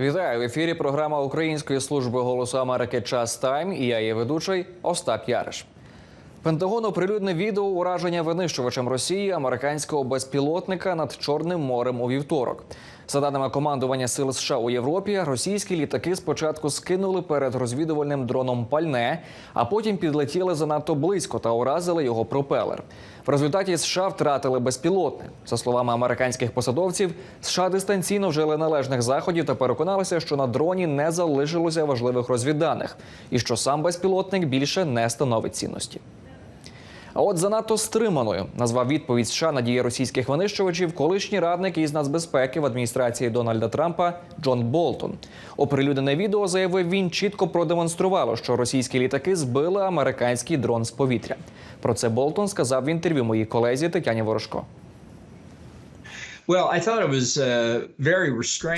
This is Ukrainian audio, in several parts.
Вітаю в ефірі. Програма Української служби голосу Америки Час Тайм. І я її ведучий Остап Яриш. Пентагон оприлюднив відео ураження винищувачем Росії американського безпілотника над Чорним морем у вівторок. За даними командування сил США у Європі, російські літаки спочатку скинули перед розвідувальним дроном пальне, а потім підлетіли занадто близько та уразили його пропелер. В результаті США втратили безпілотник. За словами американських посадовців, США дистанційно вжили належних заходів та переконалися, що на дроні не залишилося важливих розвідданих, і що сам безпілотник більше не становить цінності. А от занадто стриманою назвав відповідь США на дії російських винищувачів колишній радник із нацбезпеки в адміністрації Дональда Трампа Джон Болтон. Оприлюднене відео заявив він чітко продемонструвало, що російські літаки збили американський дрон з повітря. Про це Болтон сказав в інтерв'ю моїй колезі Тетяні Ворожко.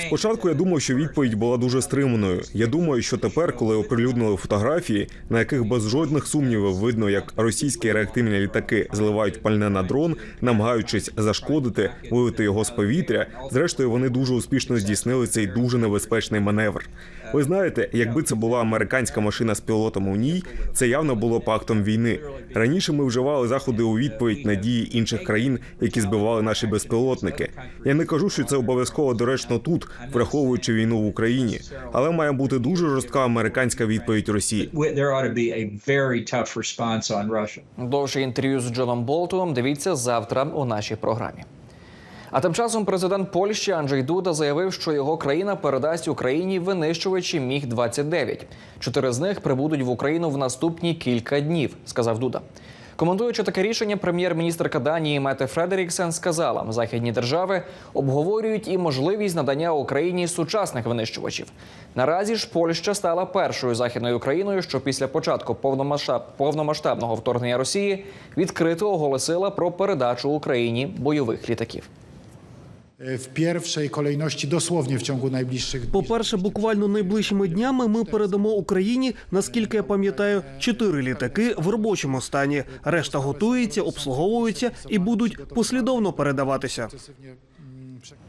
Спочатку я думав, що відповідь була дуже стриманою. Я думаю, що тепер, коли оприлюднили фотографії, на яких без жодних сумнівів видно, як російські реактивні літаки зливають пальне на дрон, намагаючись зашкодити, вивити його з повітря. Зрештою, вони дуже успішно здійснили цей дуже небезпечний маневр. Ви знаєте, якби це була американська машина з пілотом у ній, це явно було б актом війни. Раніше ми вживали заходи у відповідь на дії інших країн, які збивали наші безпілотники. Я не кажу, що це обов'язково доречно тут, враховуючи війну в Україні, але має бути дуже жорстка американська відповідь Росії. Довше інтерв'ю з Джоном Болтоном дивіться завтра у нашій програмі. А тим часом президент Польщі Анджей Дуда заявив, що його країна передасть Україні винищувачі Міг 29 Чотири з них прибудуть в Україну в наступні кілька днів, сказав Дуда. Коментуючи таке рішення, прем'єр-міністрка Данії Мете Фредеріксен сказала, західні держави обговорюють і можливість надання Україні сучасних винищувачів. Наразі ж Польща стала першою західною країною, що після початку повномасштаб- повномасштабного вторгнення Росії відкрито оголосила про передачу Україні бойових літаків. W pierwszej kolejności dosłownie w ciągu najbliższych dni. По-перше, буквально найближчими днями ми передамо Україні, наскільки я пам'ятаю, чотири літаки в робочому стані. Решта готується, обслуговується і будуть послідовно передаватися.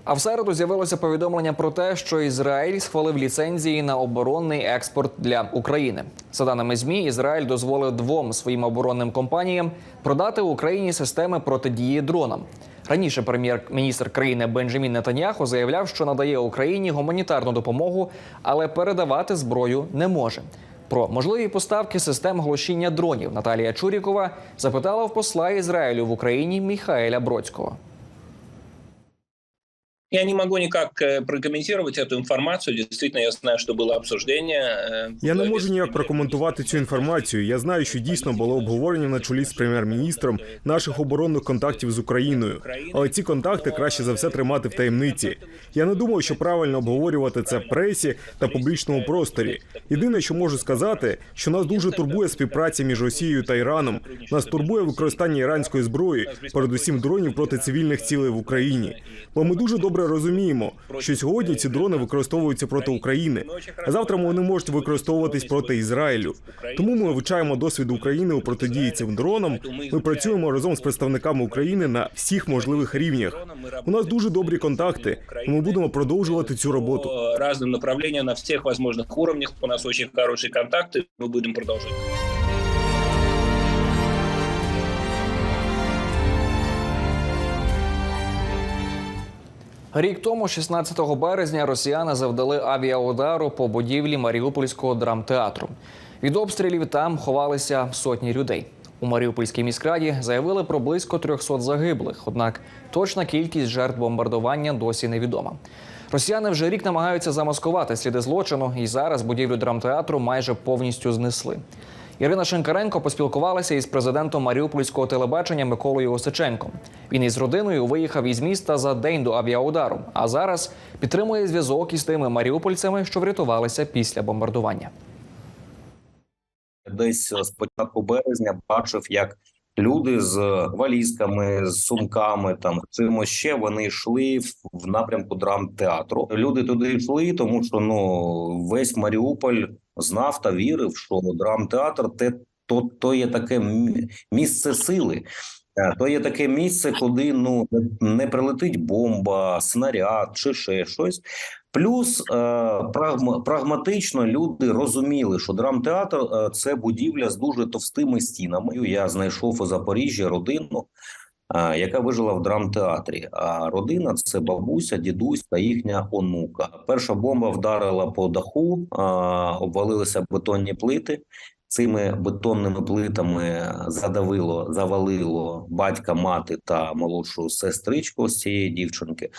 А в середу з'явилося повідомлення про те, що Ізраїль схвалив ліцензії на оборонний експорт для України. За даними змі, Ізраїль дозволив двом своїм оборонним компаніям продати Україні системи протидії дронам. Раніше прем'єр-міністр країни Бенджамін Нетаньяху заявляв, що надає Україні гуманітарну допомогу, але передавати зброю не може. Про можливі поставки систем глушіння дронів Наталія Чурікова запитала в посла Ізраїлю в Україні Міхаеля Бродського. Я не могу никак э, прокомментировать эту информацию. Действительно, я знаю, что было обсуждение. э, в Я не главе можу с ніяк прокоментувати цю інформацію. Я знаю, що дійсно було обговорення на чолі з прем'єр-міністром наших оборонних контактів з Україною. Але ці контакти краще за все тримати в таємниці. Я не думаю, що правильно обговорювати це в пресі та публічному просторі. Єдине, що можу сказати, що нас дуже турбує співпраця між Росією та Іраном. Нас турбує використання іранської зброї, передусім дронів проти цивільних цілей в Україні. Бо ми дуже добре розуміємо, що сьогодні ці дрони використовуються проти України, а завтра вони можуть використовуватись проти Ізраїлю. Тому ми вивчаємо досвід України у протидії цим дронам. Ми працюємо разом з представниками України на всіх можливих рівнях. У нас дуже добрі контакти, і ми будемо продовжувати цю роботу. по разным направлениям на всех возможных уровнях. У нас очень хорошие контакты. Мы будем продолжать. Рік тому, 16 березня, росіяни завдали авіаудару по будівлі Маріупольського драмтеатру. Від обстрілів там ховалися сотні людей. У Маріупольській міськраді заявили про близько 300 загиблих. Однак точна кількість жертв бомбардування досі невідома. Росіяни вже рік намагаються замаскувати сліди злочину, і зараз будівлю драмтеатру майже повністю знесли. Ірина Шинкаренко поспілкувалася із президентом Маріупольського телебачення Миколою Осиченком. Він із родиною виїхав із міста за день до авіаудару, а зараз підтримує зв'язок із тими маріупольцями, що врятувалися після бомбардування. десь з початку березня бачив, як люди з валізками, з сумками, там чимось ще вони йшли в, напрямку драмтеатру. Люди туди йшли, тому що ну весь Маріуполь знав та вірив, що драмтеатр те то, то є таке місце сили. Е, То є таке місце, куди ну не прилетить бомба, снаряд чи ще щось. Плюс е, прагма, прагматично люди розуміли, що драмтеатр е, це будівля з дуже товстими стінами. Я знайшов у Запоріжжі родину, яка вижила в драмтеатрі. А родина це бабуся, дідусь та їхня онука. Перша бомба вдарила по даху, обвалилися бетонні плити. Цими бетонними плитами задавило, завалило батька, мати та молодшу сестричку з цієї дівчинки.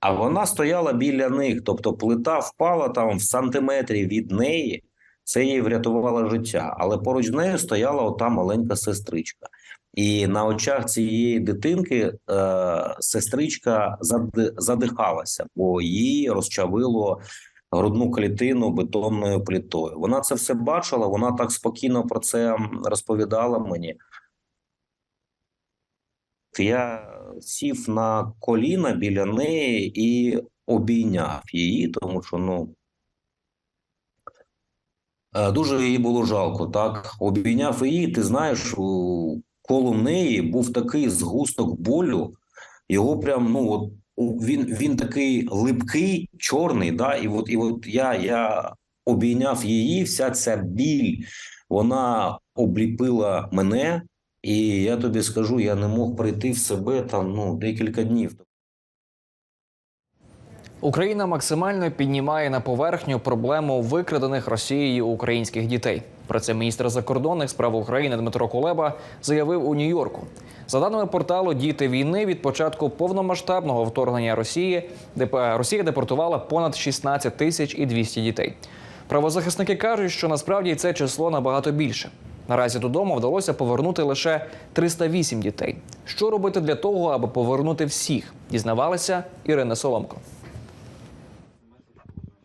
А вона стояла біля них, тобто плита впала там в сантиметрі від неї. Це їй врятувало життя. Але поруч нею стояла ота маленька сестричка. І на очах цієї дитинки е, сестричка задихалася, бо її розчавило грудну клітину бетонною плитою. Вона це все бачила, вона так спокійно про це розповідала мені. Я сів на коліна біля неї і обійняв її, тому що ну. е, Дуже її було жалко, так. Обійняв її, ти знаєш, коло неї був такий згусток болю, його прям, ну, от, він, він такий липкий, чорний, да, і от, і от я, я обійняв її, вся ця біль, вона обліпила мене, і я тобі скажу, я не мог прийти в себе там, ну, декілька днів. Україна максимально піднімає на поверхню проблему викрадених Росією українських дітей. Про це міністр закордонних справ України Дмитро Кулеба заявив у Нью-Йорку. За даними порталу Діти війни від початку повномасштабного вторгнення Росії, Росія депортувала понад 16 тисяч і 200 дітей. Правозахисники кажуть, що насправді це число набагато більше. Наразі додому вдалося повернути лише 308 дітей. Що робити для того, аби повернути всіх? Дізнавалася Ірина Соломко.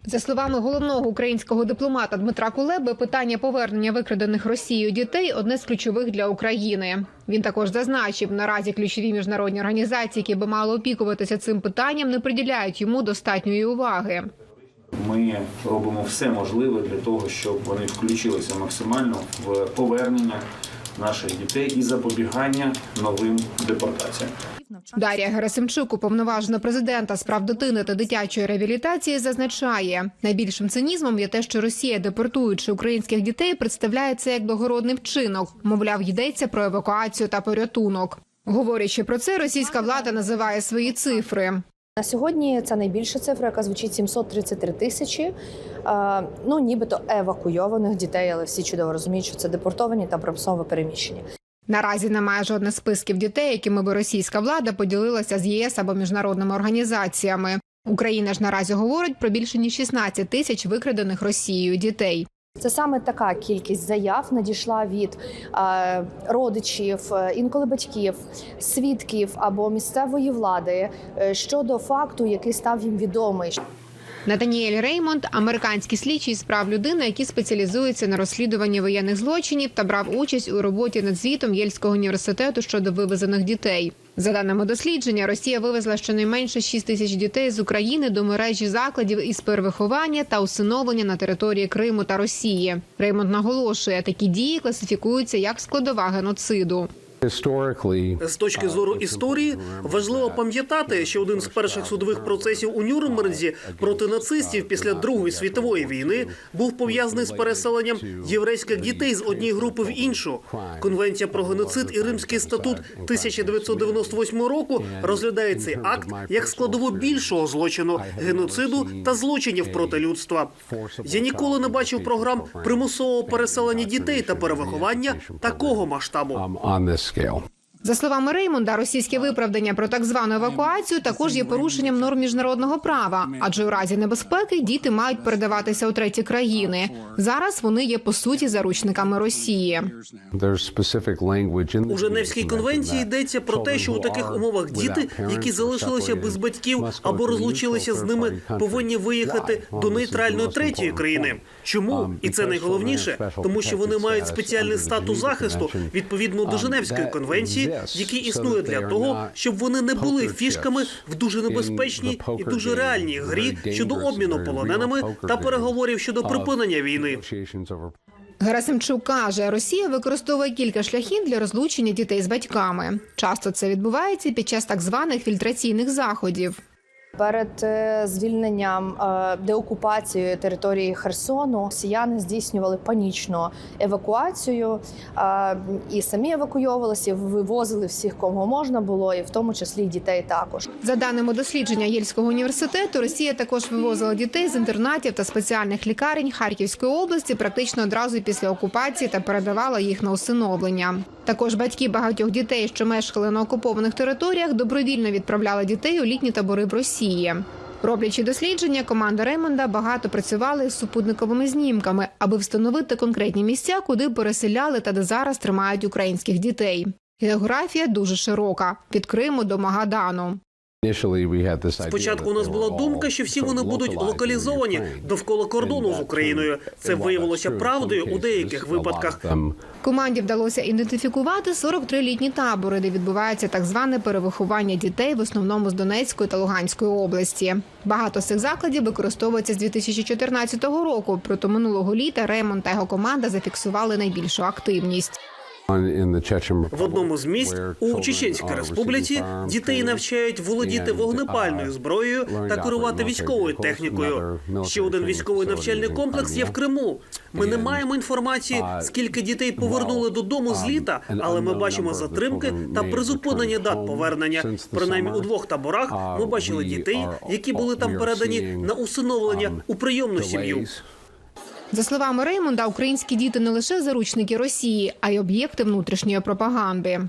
За словами головного українського дипломата Дмитра Кулеби, питання повернення викрадених Росією дітей одне з ключових для України. Він також зазначив, наразі ключові міжнародні організації, які би мали опікуватися цим питанням, не приділяють йому достатньої уваги. Ми робимо все можливе для того, щоб вони включилися максимально в повернення наших дітей і запобігання новим депортаціям. Дар'я Герасимчук, уповноважена президента з прав дитини та дитячої реабілітації, зазначає, найбільшим цинізмом є те, що Росія, депортуючи українських дітей, представляє це як благородний вчинок. Мовляв, йдеться про евакуацію та порятунок. Говорячи про це, російська влада називає свої цифри. На сьогодні це найбільша цифра, яка звучить 733 тисячі. Ну, нібито евакуйованих дітей, але всі чудово розуміють, що це депортовані та примусово переміщені. Наразі немає жодних списків дітей, якими би російська влада поділилася з ЄС або міжнародними організаціями. Україна ж наразі говорить про більше ніж 16 тисяч викрадених Росією дітей. Це саме така кількість заяв надійшла від е, родичів, е, інколи батьків, свідків або місцевої влади е, щодо факту, який став їм відомий. Натаніель Реймонд, американський слідчий з прав людини, який спеціалізується на розслідуванні воєнних злочинів та брав участь у роботі над звітом Єльського університету щодо вивезених дітей. За даними дослідження, Росія вивезла щонайменше 6 тисяч дітей з України до мережі закладів із перевиховання та усиновлення на території Криму та Росії. Реймонд наголошує, такі дії класифікуються як складова геноциду. З точки зору історії важливо пам'ятати, що один з перших судових процесів у Нюрнберзі проти нацистів після Другої світової війни був пов'язаний з переселенням єврейських дітей з однієї групи в іншу. Конвенція про геноцид і Римський статут 1998 року розглядає цей акт як складову більшого злочину геноциду та злочинів проти людства. Я ніколи не бачив програм примусового переселення дітей та перевиховання такого масштабу. scale. За словами Реймонда, російське виправдання про так звану евакуацію також є порушенням норм міжнародного права, адже у разі небезпеки діти мають передаватися у треті країни. Зараз вони є по суті заручниками Росії. У Женевській конвенції йдеться про те, що у таких умовах діти, які залишилися без батьків або розлучилися з ними, повинні виїхати до нейтральної третьої країни. Чому? І це найголовніше, тому що вони мають спеціальний статус захисту відповідно до Женевської конвенції, який існує для того, щоб вони не були фішками в дуже небезпечній і дуже реальній грі щодо обміну полоненими та переговорів щодо припинення війни. Герасимчук каже, Росія використовує кілька шляхів для розлучення дітей з батьками. Часто це відбувається під час так званих фільтраційних заходів. Перед е, звільненням е, деокупацією території Херсону росіяни здійснювали панічну евакуацію е, і самі евакуйовувалися, вивозили всіх, кого можна було, і в тому числі дітей також. За даними дослідження Єльського університету, Росія також вивозила дітей з інтернатів та спеціальних лікарень Харківської області практично одразу після окупації та передавала їх на усиновлення. Також батьки багатьох дітей, що мешкали на окупованих територіях, добровільно відправляли дітей у літні табори в Росії. Роблячи дослідження, команда Реймонда багато працювала із супутниковими знімками, аби встановити конкретні місця, куди переселяли та де зараз тримають українських дітей. Географія дуже широка від Криму до Магадану. Спочатку у нас була думка, що всі вони будуть локалізовані довкола кордону з Україною. Це виявилося правдою у деяких випадках. Команді вдалося ідентифікувати 43 літні табори, де відбувається так зване перевиховання дітей, в основному з Донецької та Луганської області. Багато з цих закладів використовується з 2014 року. Проте минулого літа Ремон та його команда зафіксували найбільшу активність. В одному з місць у Чеченській республіці дітей навчають володіти вогнепальною зброєю та керувати військовою технікою. Ще один військовий навчальний комплекс є в Криму. Ми не маємо інформації, скільки дітей повернули додому з літа, але ми бачимо затримки та призупинення дат повернення. Принаймні у двох таборах ми бачили дітей, які були там передані на усиновлення у прийомну сім'ю. За словами Реймонда, українські діти не лише заручники Росії, а й об'єкти внутрішньої пропаганди.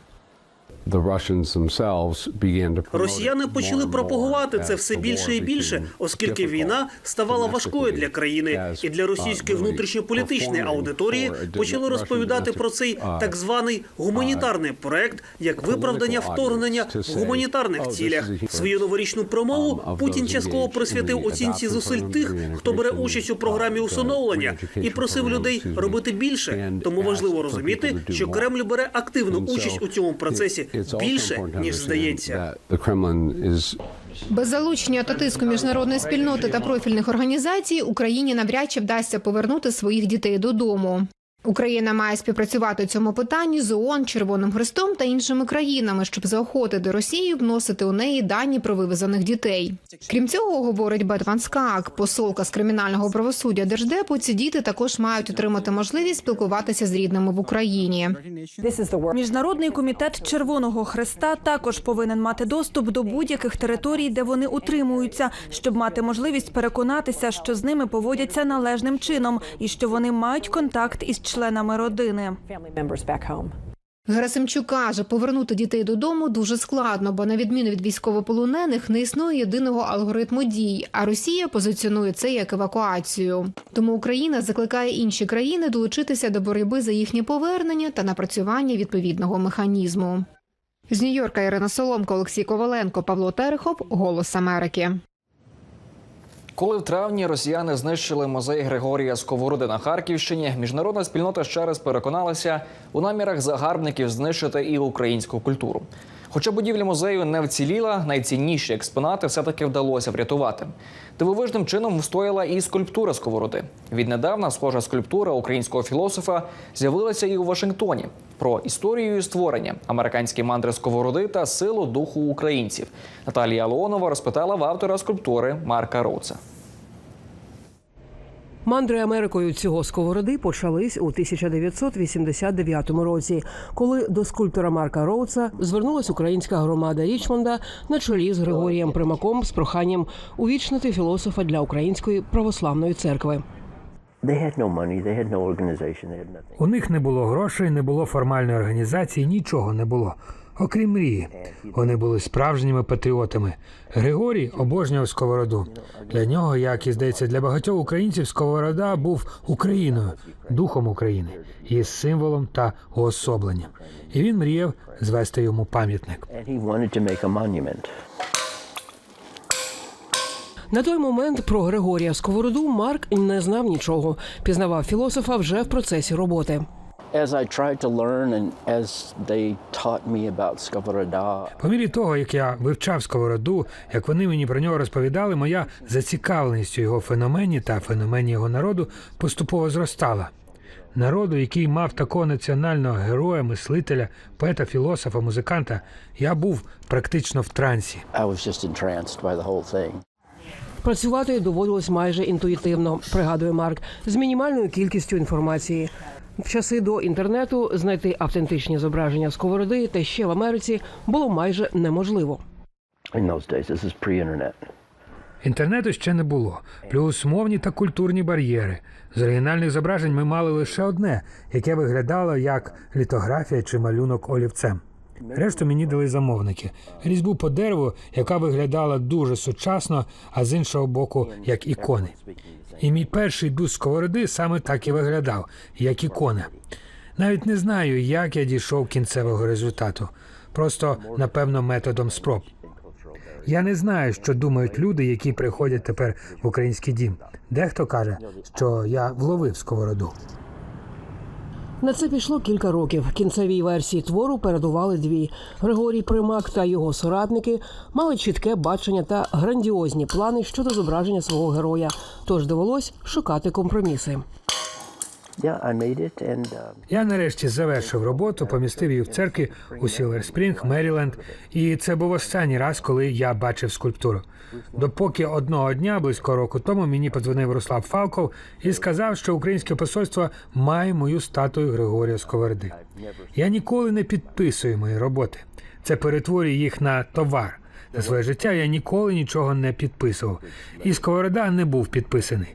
Росіяни почали пропагувати це все більше і більше, оскільки війна ставала важкою для країни і для російської внутрішньополітичної аудиторії почали розповідати про цей так званий гуманітарний проект як виправдання вторгнення в гуманітарних цілях. Свою новорічну промову Путін частково присвятив оцінці зусиль тих, хто бере участь у програмі усиновлення, і просив людей робити більше. Тому важливо розуміти, що Кремль бере активну участь у цьому процесі більше ніж здається. Без залучення та тиску міжнародної спільноти та профільних організацій Україні навряд чи вдасться повернути своїх дітей додому. Україна має співпрацювати у цьому питанні з ООН, Червоним Хрестом та іншими країнами, щоб заохотити Росію вносити у неї дані про вивезених дітей. Крім цього, говорить Бет Скак, посолка з кримінального правосуддя держдепу. Ці діти також мають отримати можливість спілкуватися з рідними в Україні. Міжнародний комітет Червоного Хреста також повинен мати доступ до будь-яких територій, де вони утримуються, щоб мати можливість переконатися, що з ними поводяться належним чином і що вони мають контакт із членами родини. Герасимчук каже, повернути дітей додому дуже складно, бо на відміну від військовополонених не існує єдиного алгоритму дій. А Росія позиціонує це як евакуацію. Тому Україна закликає інші країни долучитися до боротьби за їхнє повернення та напрацювання відповідного механізму. З Нью-Йорка Ірина Соломко, Олексій Коваленко, Павло Терехов, Голос Америки. Коли в травні росіяни знищили музей Григорія Сковороди на Харківщині, міжнародна спільнота ще раз переконалася у намірах загарбників знищити і українську культуру. Хоча будівля музею не вціліла, найцінніші експонати все-таки вдалося врятувати. Дивовижним чином встояла і скульптура Сковороди. Віднедавна схожа скульптура українського філософа з'явилася і у Вашингтоні. Про історію її створення, американські мандри Сковороди та силу духу українців. Наталія Леонова розпитала в автора скульптури Марка Роуца. Мандри Америкою цього сковороди почались у 1989 році, коли до скульптора Марка Роуца звернулась українська громада Річмонда на чолі з Григорієм Примаком з проханням увічнити філософа для української православної церкви. У них не було грошей, не було формальної організації, нічого не було. Окрім мрії, вони були справжніми патріотами. Григорій обожнював сковороду. Для нього, як і здається, для багатьох українців сковорода був Україною, духом України, її символом та уособленням. І він мріяв звести йому пам'ятник. На той момент про Григорія Сковороду Марк не знав нічого. Пізнавав філософа вже в процесі роботи. По мірі того, як я вивчав сковороду, як вони мені про нього розповідали, моя зацікавленість у його феномені та феномені його народу поступово зростала. народу, який мав такого національного героя, мислителя, поета, філософа, музиканта, я був практично в трансі. I was just entranced by the whole thing. Працювати доводилось майже інтуїтивно, пригадує Марк, з мінімальною кількістю інформації. В часи до інтернету знайти автентичні зображення сковороди та ще в Америці було майже неможливо. In those days, this is pre-internet. Інтернету ще не було, плюс мовні та культурні бар'єри. З оригінальних зображень ми мали лише одне, яке виглядало як літографія чи малюнок олівцем. Решту мені дали замовники. Різьбу по дереву, яка виглядала дуже сучасно, а з іншого боку, як ікони. І мій перший бюст сковороди саме так і виглядав, як ікона. Навіть не знаю, як я дійшов кінцевого результату. Просто, напевно, методом спроб. Я не знаю, що думають люди, які приходять тепер в український дім. Дехто каже, що я вловив сковороду. На це пішло кілька років. Кінцевій версії твору передували дві. Григорій Примак та його соратники мали чітке бачення та грандіозні плани щодо зображення свого героя. Тож довелось шукати компроміси. Я нарешті завершив роботу, помістив її в церкві у Сілер Спрінг, Меріленд, і це був останній раз, коли я бачив скульптуру. Допоки одного дня, близько року тому, мені подзвонив Руслав Фалков і сказав, що українське посольство має мою статую Григорія Сковороди. Я ніколи не підписую мої роботи. Це перетворює їх на товар. За своє життя я ніколи нічого не підписував. І Сковорода не був підписаний.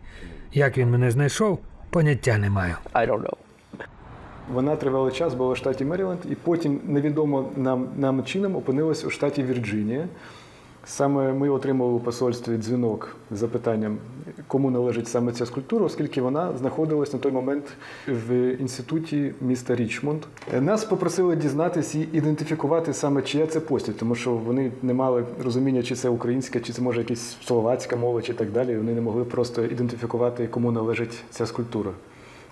Як він мене знайшов, поняття не маю. I don't know. Вона тривалий час була в штаті Меріленд, і потім невідомо нам, нам чином опинилась у штаті Вірджинія. Саме ми отримали у посольстві дзвінок з запитанням, кому належить саме ця скульптура, оскільки вона знаходилась на той момент в інституті міста Річмонд. Нас попросили дізнатися і ідентифікувати саме чия це постать, тому що вони не мали розуміння, чи це українська, чи це може якась словацька мова, чи так далі. Вони не могли просто ідентифікувати, кому належить ця скульптура.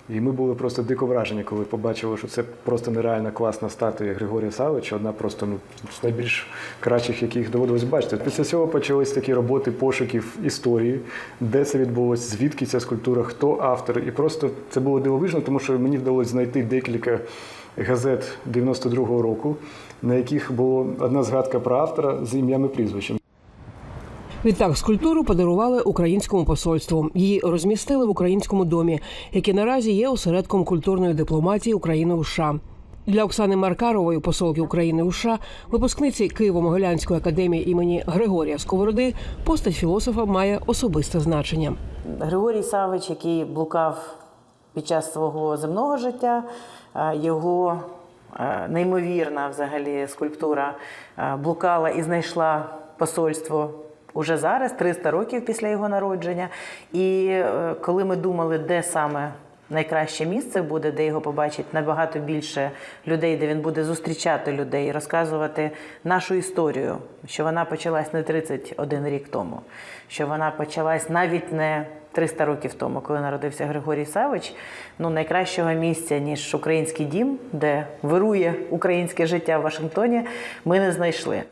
І ми були просто дико вражені, коли побачили, що це просто нереальна класна статуя Григорія Савича, одна просто ну, з найбільш кращих, яких доводилось бачити. Після цього почались такі роботи пошуків історії, де це відбулося, звідки ця скульптура, хто автор. І просто це було дивовижно, тому що мені вдалося знайти декілька газет 92-го року, на яких була одна згадка про автора з ім'ям і прізвищем. Відтак скульптуру подарували українському посольству. Її розмістили в українському домі, який наразі є осередком культурної дипломатії України у США. Для Оксани Маркарової, посолки України у США, випускниці Києво-Могилянської академії імені Григорія Сковороди, постать філософа має особисте значення. Григорій Савич, який блукав під час свого земного життя, е, його е, неймовірна взагалі скульптура е, блукала і знайшла посольство. Уже зараз, 300 років після його народження. І е, коли ми думали, де саме найкраще місце буде, де його побачить набагато більше людей, де він буде зустрічати людей, розказувати нашу історію, що вона почалась не 31 рік тому, що вона почалась навіть не 300 років тому, коли народився Григорій Савич. Ну найкращого місця ніж український дім, де вирує українське життя в Вашингтоні, ми не знайшли.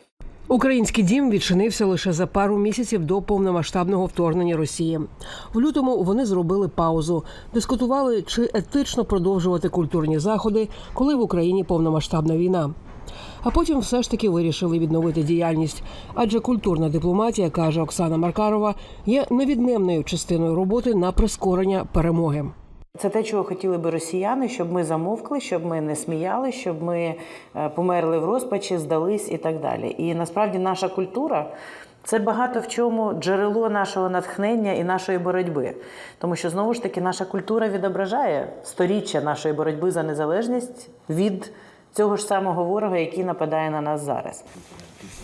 Український дім відчинився лише за пару місяців до повномасштабного вторгнення Росії. В лютому вони зробили паузу, дискутували, чи етично продовжувати культурні заходи, коли в Україні повномасштабна війна. А потім все ж таки вирішили відновити діяльність, адже культурна дипломатія, каже Оксана Маркарова, є невідмінною частиною роботи на прискорення перемоги. Це те, чого хотіли би росіяни, щоб ми замовкли, щоб ми не сміяли, щоб ми е, померли в розпачі, здались і так далі. І насправді наша культура це багато в чому джерело нашого натхнення і нашої боротьби. Тому що знову ж таки наша культура відображає сторіччя нашої боротьби за незалежність від цього ж самого ворога, який нападає на нас зараз.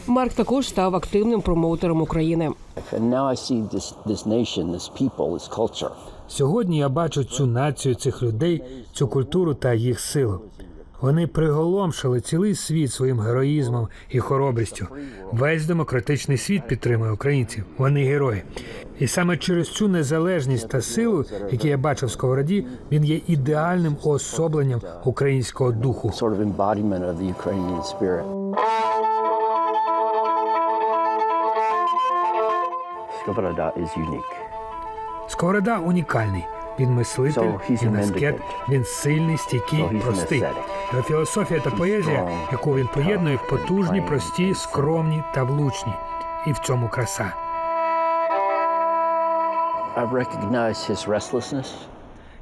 Марк також став активним промоутером України. Сьогодні я бачу цю націю цих людей, цю культуру та їх силу. Вони приголомшили цілий світ своїм героїзмом і хоробрістю. Весь демократичний світ підтримує українців. Вони герої. І саме через цю незалежність та силу, які я бачив в сковороді, він є ідеальним уособленням українського духу. Ukrainian is unique. Сковорода унікальний. Він мислитель, So he's він аскет, він сильний, стійкий, простий. Його філософія та поезія, яку він поєднує, потужні, прості, скромні та влучні. І в цьому краса.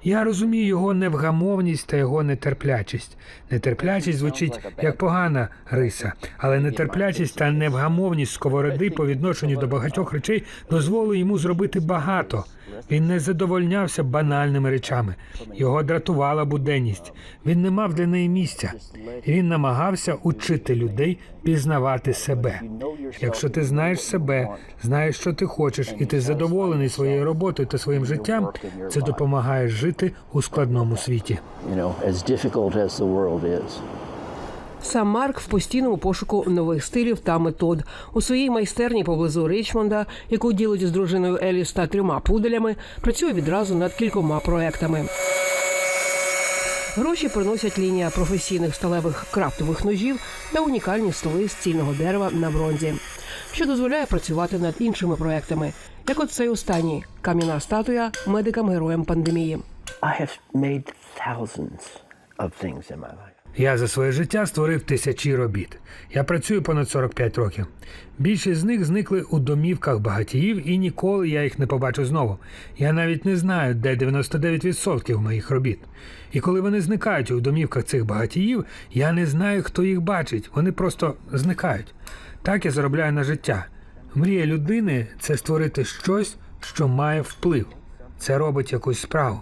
Я розумію його невгамовність та його нетерплячість. Нетерплячість звучить як погана риса, але нетерплячість та невгамовність сковороди по відношенню до багатьох речей дозволили йому зробити багато. Він не задовольнявся банальними речами. Його дратувала буденність. Він не мав для неї місця. Він намагався учити людей пізнавати себе. Якщо ти знаєш себе, знаєш, що ти хочеш, і ти задоволений своєю роботою та своїм життям, це допомагає жити у складному світі. Сам Марк в постійному пошуку нових стилів та метод у своїй майстерні поблизу Річмонда, яку ділить з дружиною Еліс та трьома пуделями, працює відразу над кількома проектами. Гроші приносять лінія професійних сталевих крафтових ножів та унікальні столи з цільного дерева на бронзі, що дозволяє працювати над іншими проектами, як от цей останній кам'яна статуя медикам-героям пандемії. I have made thousands of things in my life. Я за своє життя створив тисячі робіт. Я працюю понад 45 років. Більшість з них зникли у домівках багатіїв, і ніколи я їх не побачу знову. Я навіть не знаю, де 99% моїх робіт. І коли вони зникають у домівках цих багатіїв, я не знаю, хто їх бачить. Вони просто зникають. Так я заробляю на життя. Мрія людини це створити щось, що має вплив. Це робить якусь справу.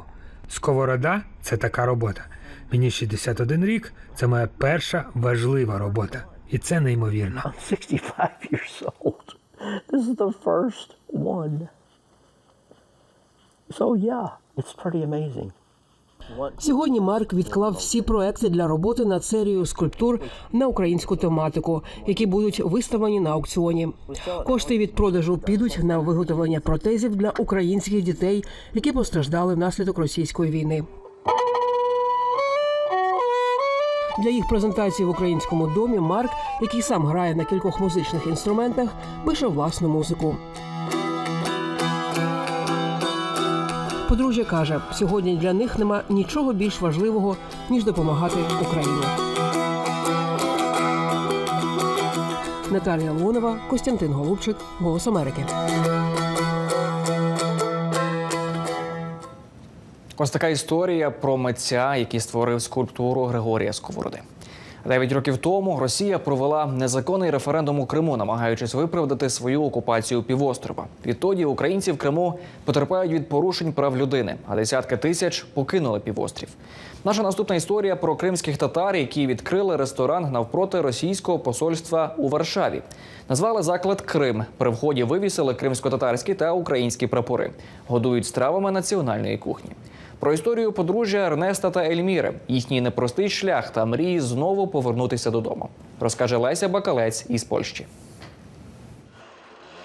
Сковорода це така робота. Мені 61 рік, це моя перша важлива робота. І це неймовірно. I'm 65 years old. This is the first one. So yeah, it's pretty amazing. Сьогодні Марк відклав всі проекти для роботи над серією скульптур на українську тематику, які будуть виставлені на аукціоні. Кошти від продажу підуть на виготовлення протезів для українських дітей, які постраждали внаслідок російської війни. Для їх презентації в українському домі Марк, який сам грає на кількох музичних інструментах, пише власну музику. Подружжя каже, сьогодні для них нема нічого більш важливого ніж допомагати Україні. Наталія Лонова, Костянтин Голубчик, Голос Америки. Ось така історія про митця, який створив скульптуру Григорія Сковороди. Дев'ять років тому Росія провела незаконний референдум у Криму, намагаючись виправдати свою окупацію півострова. Відтоді українці в Криму потерпають від порушень прав людини, а десятки тисяч покинули півострів. Наша наступна історія про кримських татар, які відкрили ресторан навпроти російського посольства у Варшаві. Назвали заклад Крим. При вході вивісили кримсько-татарські та українські прапори. Годують стравами національної кухні. Про історію подружжя Ернеста та Ельміри, їхній непростий шлях та мрії знову повернутися додому. Розкаже Леся Бакалець із Польщі.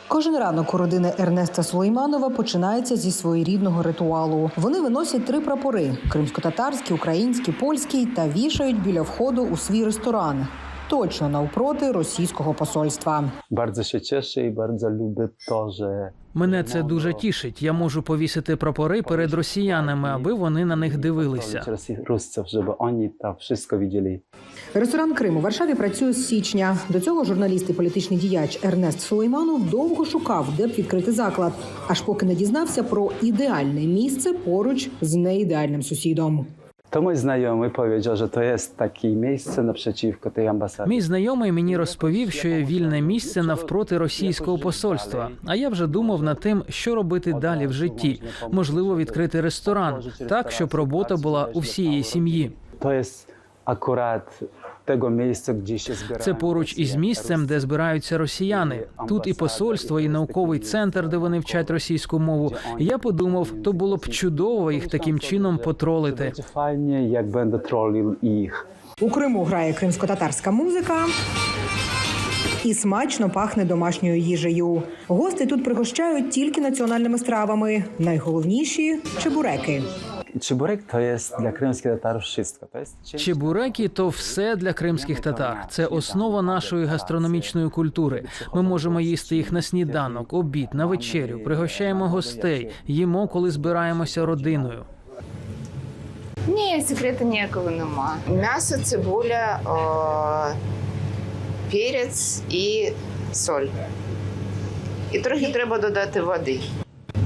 Кожен ранок у родини Ернеста Сулейманова починається зі своєрідного ритуалу. Вони виносять три прапори: кримсько-татарський, український, польський та вішають біля входу у свій ресторан. Точно навпроти російського посольства. Bardzo się cieszę i bardzo lubię to, że Мене це дуже тішить. Я можу повісити прапори перед росіянами, аби вони на них дивилися. Ресторан Крим у Варшаві працює з січня. До цього журналіст і політичний діяч Ернест Сулейманов довго шукав, де б відкрити заклад, аж поки не дізнався про ідеальне місце поруч з неідеальним сусідом. To mój znajomy powiedział, że to jest takie miejsce naprzeciwko tej ambasady. Мій знайомий мені розповів, що є вільне місце навпроти російського посольства. А я вже думав над тим, що робити далі в житті. Можливо, відкрити ресторан так, щоб робота була у всієї сім'ї. To jest akurat tego miejsca, gdzie się zbierają Це поруч із місцем, де збираються росіяни. Тут і посольство, і науковий центр, де вони вчать російську мову. Я подумав, то було б чудово їх таким чином потролити. Fajnie, jak będę trolił ich. У Криму грає кримсько-татарська музика. І смачно пахне домашньою їжею. Гости тут пригощають тільки національними стравами. Найголовніші чебуреки. Чебурек to jest dla krymskich Tatarów wszystko. Jest. Чебуреки то все для кримських татар. Це основа нашої гастрономічної культури. Ми можемо їсти їх на сніданок, обід, на вечерю, пригощаємо гостей, їмо, коли збираємося родиною. Ні, секрету ніякого нема. М'ясо, цибуля, о, перець і соль. І трохи треба додати води.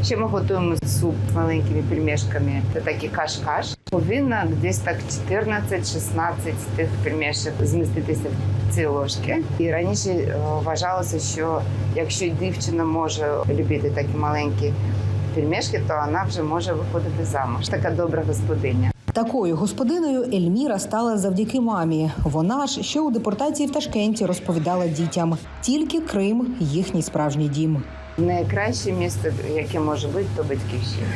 Ще ми готуємо суп маленькими пельмешками. Це такий каш-каш. Повинно десь так 14-16 тих пельмешок зміститися в ці ложки. І раніше е, вважалося, що якщо дівчина може любити такі маленькі пельмешки, то вона вже може виходити замуж. Така добра господиня. Такою господиною Ельміра стала завдяки мамі. Вона ж ще у депортації в Ташкенті розповідала дітям: тільки Крим їхній справжній дім. Найкраще місце, яке може бути, то батьківщина.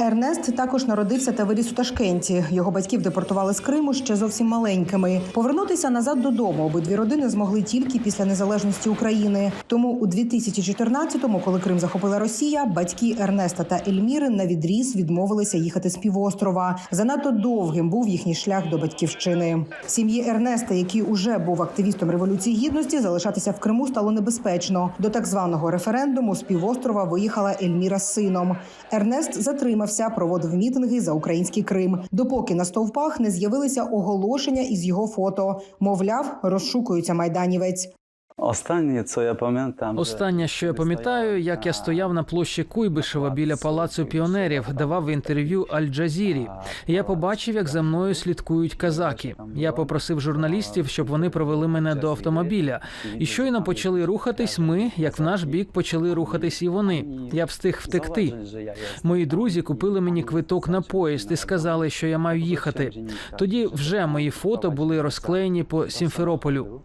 Ернест також народився та виріс у Ташкенті. Його батьків депортували з Криму ще зовсім маленькими. Повернутися назад додому обидві родини змогли тільки після незалежності України. Тому у 2014-му, коли Крим захопила Росія, батьки Ернеста та Ельміри на відріз відмовилися їхати з півострова. Занадто довгим був їхній шлях до батьківщини. Сім'ї Ернеста, який уже був активістом революції гідності, залишатися в Криму стало небезпечно. До так званого референдуму з півострова виїхала Ельміра з сином. Ернест затримався, проводив мітинги за український Крим, допоки на стовпах не з'явилися оголошення із його фото. Мовляв, розшукується майданівець. Останнє, co я пам'ятаю, Останнє, що я пам'ятаю, як я стояв на площі Куйбишева біля палацу піонерів, давав інтерв'ю Аль-Джазірі. Я побачив, як за мною слідкують казаки. Я попросив журналістів, щоб вони провели мене до автомобіля. І щойно почали рухатись. Ми, як в наш бік, почали рухатись і вони. Я встиг втекти. Мої друзі купили мені квиток на поїзд і сказали, що я маю їхати. Тоді вже мої фото були розклеєні по Сімферополю.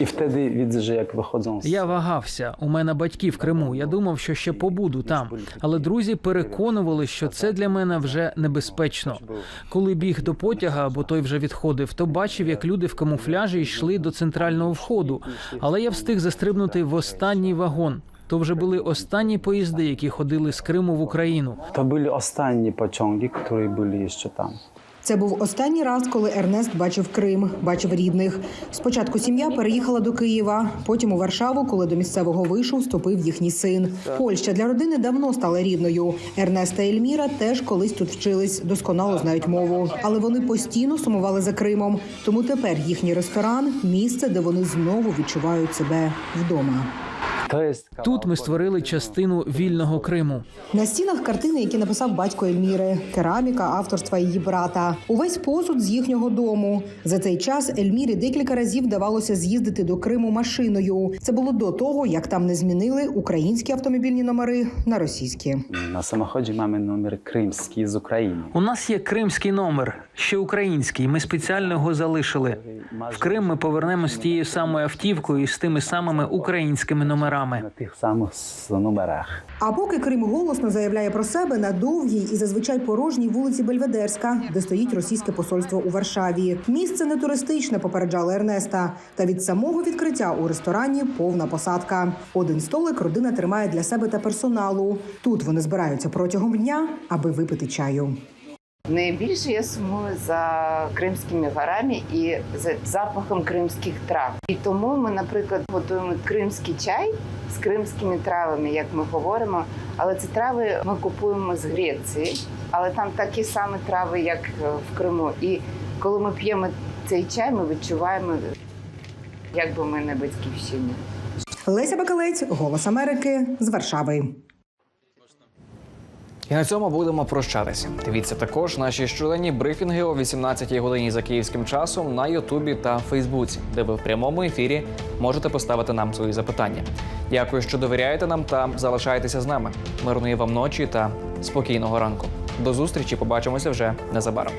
І вtedy widzę, że jak wychodzą Я вагався. У мене батьки в Криму. Я думав, що ще побуду там. Але друзі переконували, що це для мене вже небезпечно. Коли біг до потяга, бо той вже відходив, то бачив, як люди в камуфляжі йшли до центрального входу. Але я встиг застрибнути в останній вагон. То вже були останні поїзди, які ходили з Криму в Україну. To byli ostatni pociągi, które byli jeszcze tam. Це був останній раз, коли Ернест бачив Крим, бачив рідних. Спочатку сім'я переїхала до Києва, потім у Варшаву, коли до місцевого вишу вступив їхній син. Польща для родини давно стала рідною. Ернест та Ельміра теж колись тут вчились, досконало знають мову. Але вони постійно сумували за Кримом. Тому тепер їхній ресторан місце, де вони знову відчувають себе вдома. Тут ми створили частину вільного Криму. На стінах картини, які написав батько Ельміри, кераміка авторства її брата. Увесь посуд з їхнього дому. За цей час Ельмірі декілька разів вдавалося з'їздити до Криму машиною. Це було до того, як там не змінили українські автомобільні номери на російські. na samochodzie mamy numer krymski z Ukrainy. У нас є кримський номер, ще український. Ми спеціально його залишили. В Крим ми повернемось з тією самою автівкою і з тими самими українськими номерами. Na tych samych z numerach. А поки Крим голосно заявляє про себе на довгій і зазвичай порожній вулиці Бельведерська, де стоїть російське посольство у Варшаві. Місце не туристичне, попереджали Ернеста. Та від самого відкриття у ресторані повна посадка. Один столик родина тримає для себе та персоналу. Тут вони збираються протягом дня, аби випити чаю. Найбільше я сумую за кримськими горами і за запахом кримських трав. І тому ми, наприклад, готуємо кримський чай з кримськими травами, як ми говоримо. Але ці трави ми купуємо з Греції, але там такі самі трави, як е, в Криму. І коли ми п'ємо цей чай, ми відчуваємо, як би ми на батьківщині. Леся Бакалець, Голос Америки з Варшави. І на цьому будемо прощатися. Дивіться також наші щоденні брифінги о 18-й годині за київським часом на Ютубі та Фейсбуці, де ви в прямому ефірі можете поставити нам свої запитання. Дякую, що довіряєте нам та залишаєтеся з нами. Мирної вам ночі та спокійного ранку. До зустрічі. Побачимося вже незабаром.